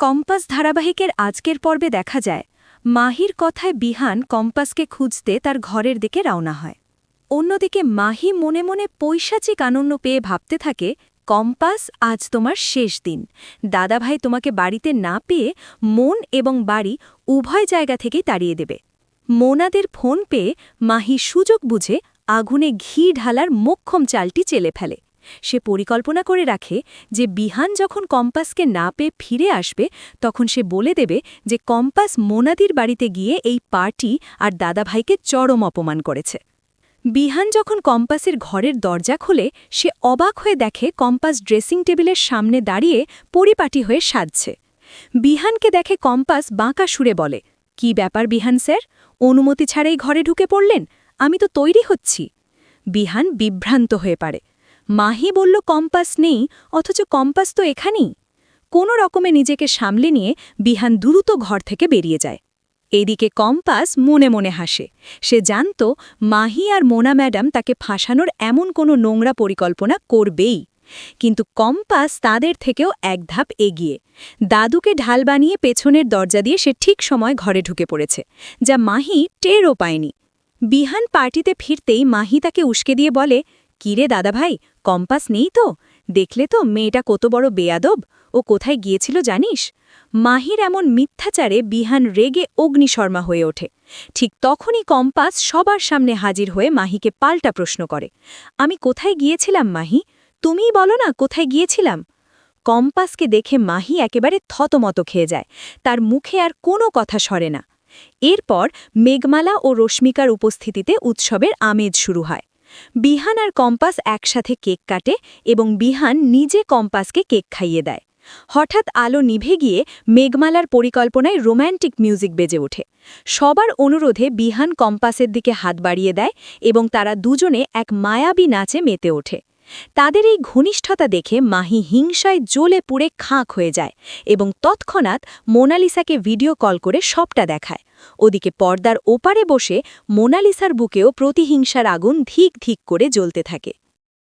Compass ধারাবাহিকের আজকের পর্বে দেখা যায়, মাহির কথায় বিহান কম্পাসকে খুঁজতে তার ঘরের দিকে রওনা হয়। অন্যদিকে মাহি মনে মনে পৈশাচিক আনন্দ পেয়ে ভাবতে থাকে, কম্পাস, আজ তোমার শেষ দিন। দাদাভাই তোমাকে বাড়িতে না পেয়ে মন এবং বাড়ি উভয় জায়গা থেকেই তাড়িয়ে দেবে। মোনাদের ফোন পেয়ে মাহি সুযোগ বুঝে আগুনে ঘি ঢালার মোক্ষম চালটি চেলে ফেলে। সে পরিকল্পনা করে রাখে যে বিহান যখন কম্পাসকে না পেয়ে ফিরে আসবে, তখন সে বলে দেবে যে কম্পাস মোনাদির বাড়িতে গিয়ে এই পার্টি আর দাদাভাইকে চরম অপমান করেছে। বিহান যখন কম্পাসের ঘরের দরজা খোলে, সে অবাক হয়ে দেখে কম্পাস ড্রেসিং টেবিলের সামনে দাঁড়িয়ে পরিপাটি হয়ে সাজছে। বিহানকে দেখে কম্পাস বাঁকা সুরে বলে, কি ব্যাপার বিহান স্যার? অনুমতি ছাড়াই ঘরে ঢুকে পড়লেন? আমি তো তৈরি হচ্ছি। বিহান বিভ্রান্ত হয়ে পারে মাহি বলল, কম্পাস নেই, অথচ কম্পাস তো এখানেই। কোনো রকমে নিজেকে সামলে নিয়ে বিহান দ্রুত ঘর থেকে বেরিয়ে যায়। এদিকে কম্পাস মনে মনে হাসে। সে জানত মাহি আর মোনা ম্যাডাম তাকে ফাঁসানোর এমন কোনো নোংরা পরিকল্পনা করবেই। কিন্তু কম্পাস তাদের থেকেও এক ধাপ এগিয়ে। দাদুকে ঢাল বানিয়ে পেছনের দরজা দিয়ে সে ঠিক সময় ঘরে ঢুকে পড়েছে, যা মাহি টেরও পায়নি। বিহান পার্টিতে ফিরতেই মাহি তাকে উস্কে দিয়ে বলে কিরে দাদাভাই, কম্পাস নেই তো? দেখলে তো মেয়েটা কত বড় বেয়াদব, ও কোথায় গিয়েছিল জানিস? মাহির এমন মিথ্যাচারে বিহান রেগে অগ্নিশর্মা হয়ে ওঠে। ঠিক তখনই কম্পাস সবার সামনে হাজির হয়ে মাহিকে পাল্টা প্রশ্ন করে, আমি কোথায় গিয়েছিলাম মাহি? তুমিই বলো না কোথায় গিয়েছিলাম? কম্পাসকে দেখে মাহি একেবারে থতমত খেয়ে যায়, তার মুখে আর কোনো কথা সরে না। এরপর মেঘমালা ও রশ্মিকার উপস্থিতিতে উৎসবের আমেজ শুরু হয়। বিহান আর কম্পাস একসাথে কেক কাটে এবং বিহান নিজে কম্পাসকে কেক খাইয়ে দেয়। হঠাৎ আলো নিভে গিয়ে মেঘমালার পরিকল্পনায় রোম্যান্টিক মিউজিক বেজে ওঠে। সবার অনুরোধে বিহান কম্পাসের দিকে হাত বাড়িয়ে দেয় এবং তারা দুজনে এক মায়াবী নাচে মেতে ওঠে। তাদের এই ঘনিষ্ঠতা দেখে মাহি হিংসায় জ্বলে পুড়ে খাঁক হয়ে যায় এবং তৎক্ষণাৎ মোনালিসাকে ভিডিও কল করে সবটা দেখায়। ওদিকে পর্দার ওপারে বসে মোনালিসার বুকেও প্রতিহিংসার আগুন ধিক ধিক করে জ্বলতে থাকে।